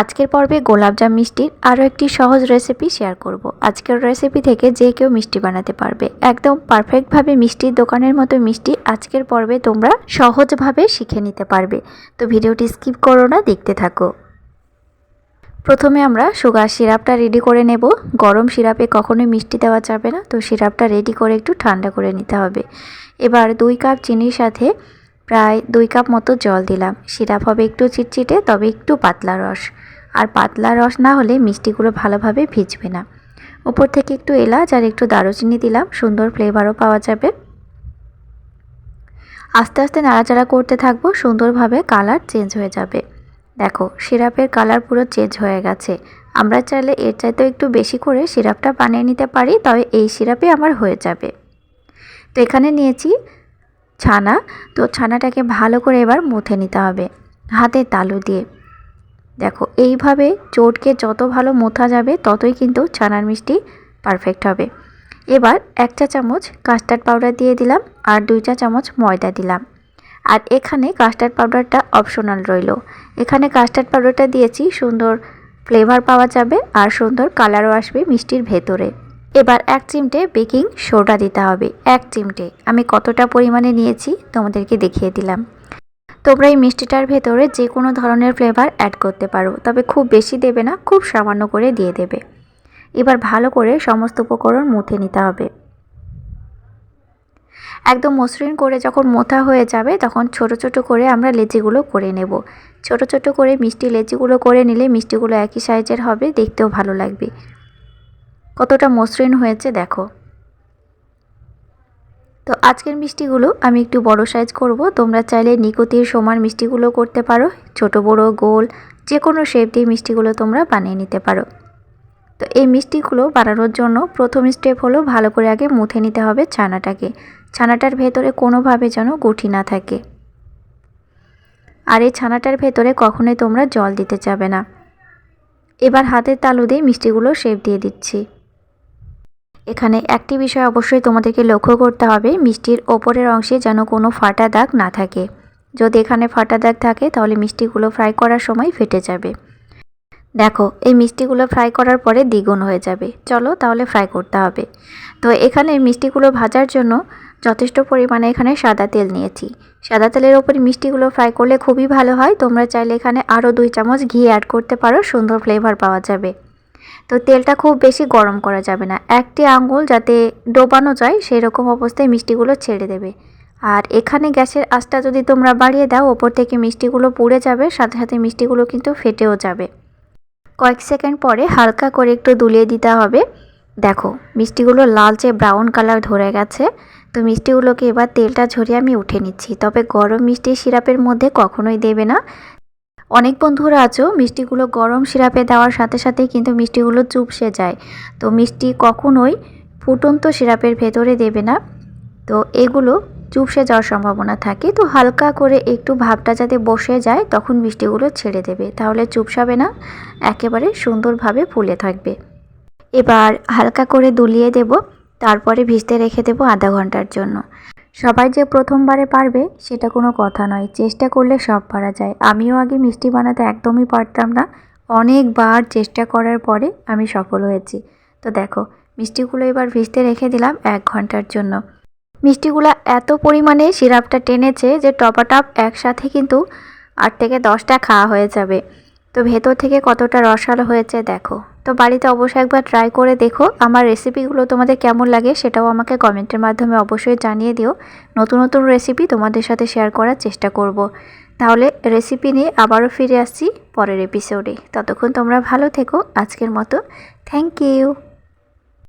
আজকের পর্বে গোলাপজাম মিষ্টির আরও একটি সহজ রেসিপি শেয়ার করব। আজকের রেসিপি থেকে যে কেউ মিষ্টি বানাতে পারবে। একদম পারফেক্টভাবে মিষ্টির দোকানের মতো মিষ্টি আজকের পর্বে তোমরা সহজভাবে শিখে নিতে পারবে। তো ভিডিওটি স্কিপ করো না, দেখতে থাকো। প্রথমে আমরা সুগার সিরাপটা রেডি করে নেব। গরম সিরাপে কখনোই মিষ্টি দেওয়া যাবে না। তো সিরাপটা রেডি করে একটু ঠান্ডা করে নিতে হবে। এবার দুই কাপ চিনির সাথে প্রায় দুই কাপ মতো জল দিলাম। সিরাপ হবে একটু চিটচিটে, তবে একটু পাতলা রস। আর পাতলা রস না হলে মিষ্টিগুলো ভালোভাবে ভিজবে না। উপর থেকে একটু এলাচ আর একটু দারুচিনি দিলাম, সুন্দর ফ্লেভারও পাওয়া যাবে। আস্তে আস্তে নাড়াচাড়া করতে থাকব, সুন্দরভাবে কালার চেঞ্জ হয়ে যাবে। দেখো, সিরাপের কালার পুরো চেঞ্জ হয়ে গেছে। আমরা চাইলে এর চাইতেও একটু বেশি করে সিরাপটা বানিয়ে নিতে পারি, তবে এই সিরাপে আমার হয়ে যাবে। তো এখানে নিয়েছি ছানা। তো ছানাটাকে ভালো করে এবার মুথে নিতে হবে। হাতে তালু দিয়ে। দেখো, এইভাবে চোটকে যত ভালো মোথা যাবে, ততই কিন্তু ছানার মিষ্টি পারফেক্ট হবে। এবার এক চা চামচ কাস্টার্ড পাউডার দিয়ে দিলাম আর দুই চা চামচ ময়দা দিলাম। আর এখানে কাস্টার্ড পাউডারটা অপশনাল রইল। এখানে কাস্টার্ড পাউডারটা দিয়েছি, সুন্দর ফ্লেভার পাওয়া যাবে আর সুন্দর কালারও আসবে মিষ্টির ভেতরে। এবার এক চিমটে বেকিং সোডা দিতে হবে, এক চিমটে। আমি কতটা পরিমাণে নিয়েছি তোমাদেরকে দেখিয়ে দিলাম। তোমরা এই মিষ্টিটার ভেতরে যে কোনো ধরনের ফ্লেভার অ্যাড করতে পারো। তবে খুব বেশি দেবে না, খুব সামান্য করে দিয়ে দেবে। এবার ভালো করে সমস্ত উপকরণ মুথে নিতে হবে। একদম মসৃণ করে যখন মোথা হয়ে যাবে, তখন ছোট ছোট করে আমরা লেচিগুলো করে নেব। ছোট ছোট করে মিষ্টি লেচিগুলো করে নিলে মিষ্টিগুলো একই সাইজের হবে, দেখতেও ভালো লাগবে। কতটা মসৃণ হয়েছে দেখো। তো আজকের মিষ্টিগুলো আমি একটু বড় সাইজ করব। তোমরা চাইলে নিকতির সমান মিষ্টিগুলো করতে পারো। ছোট, বড়, গোল যে কোনো শেপ দিয়ে মিষ্টিগুলো তোমরা বানিয়ে নিতে পারো। তো এই মিষ্টিগুলো বানানোর জন্য প্রথম স্টেপ হলো ভালো করে আগে মুথে নিতে হবে ছানাটাকে। ছানাটার ভেতরে কোনোভাবে যেন গুঠি না থাকে। আর এই ছানাটার ভেতরে কখনোই তোমরা জল দিতে যাবে না। এবার হাতের তালু দিয়ে মিষ্টিগুলো শেপ দিয়ে দিচ্ছি। এখানে একটি বিষয় অবশ্যই তোমাদেরকে লক্ষ্য করতে হবে, মিষ্টির ওপরের অংশে যেন কোনো ফাটা দাগ না থাকে। যদি এখানে ফাটা দাগ থাকে, তাহলে মিষ্টিগুলো ফ্রাই করার সময় ফেটে যাবে। দেখো, এই মিষ্টিগুলো ফ্রাই করার পরে দ্বিগুণ হয়ে যাবে। চলো তাহলে ফ্রাই করতে হবে। তো এখানে মিষ্টিগুলো ভাজার জন্য যথেষ্ট পরিমাণে এখানে সাদা তেল নিয়েছি। সাদা তেলের ওপরে মিষ্টিগুলো ফ্রাই করলে খুবই ভালো হয়। তোমরা চাইলে এখানে আরও দুই চামচ ঘি অ্যাড করতে পারো, সুন্দর ফ্লেভার পাওয়া যাবে। তো তেলটা খুব বেশি গরম করা যাবে না। একটি আঙুল যাতে ডোবানো যায় সেই রকম অবস্থায় মিষ্টিগুলো ছেড়ে দেবে। আর এখানে গ্যাসের আঁচটা যদি তোমরা বাড়িয়ে দাও, ওপর থেকে মিষ্টিগুলো পুড়ে যাবে, সাথে সাথে মিষ্টিগুলো কিন্তু ফেটেও যাবে। কয়েক সেকেন্ড পরে হালকা করে একটু দুলিয়ে দিতে হবে। দেখো, মিষ্টিগুলো লালচে ব্রাউন কালার ধরে গেছে। তো মিষ্টিগুলোকে এবার তেলটা ঝরিয়ে আমি উঠে নিচ্ছি। তবে গরম মিষ্টি সিরাপের মধ্যে কখনোই দেবে না। অনেক বন্ধুরা আছো, মিষ্টিগুলো গরম সিরাপে দেওয়ার সাথে সাথেই কিন্তু মিষ্টিগুলো চুপসে যায়। তো মিষ্টি কখনোই ফুটন্ত সিরাপের ভেতরে দেবে না। তো এগুলো চুপসে যাওয়ার সম্ভাবনা থাকে। তো হালকা করে একটু ভাবটা যাতে বসে যায়, তখন মিষ্টিগুলো ছেড়ে দেবে। তাহলে চুপসাবে না, একেবারে সুন্দরভাবে ফুলে থাকবে। এবার হালকা করে দুলিয়ে দেব, তারপরে ভিজতে রেখে দেব আধা ঘণ্টার জন্য। সবাই যে প্রথমবারে পারবে, সেটা কোনো কথা নয়। চেষ্টা করলে সব পারা যায়। আমিও আগে মিষ্টি বানাতে একদমই পারতাম না। অনেকবার চেষ্টা করার পরে আমি সফল হয়েছি। তো দেখো, মিষ্টিগুলো এবার ভিজতে রেখে দিলাম এক ঘণ্টার জন্য। মিষ্টিগুলো এত পরিমাণে সিরাপটা টেনেছে যে টপাটপ একসাথে কিন্তু আট থেকে দশটা খাওয়া হয়ে যাবে। তো ভেতর থেকে কতটা রসালো হয়েছে দেখো। তো বাড়িতে অবশ্যই একবার ট্রাই করে দেখো। আমার রেসিপিগুলো তোমাদের কেমন লাগে সেটাও আমাকে কমেন্টের মাধ্যমে অবশ্যই জানিয়ে দিও। নতুন নতুন রেসিপি তোমাদের সাথে শেয়ার করার চেষ্টা করব। তাহলে রেসিপি নিয়ে আবারও ফিরে আসছি পরের এপিসোডে ততক্ষণ তোমরা ভালো থেকো। আজকের মতো। Thank you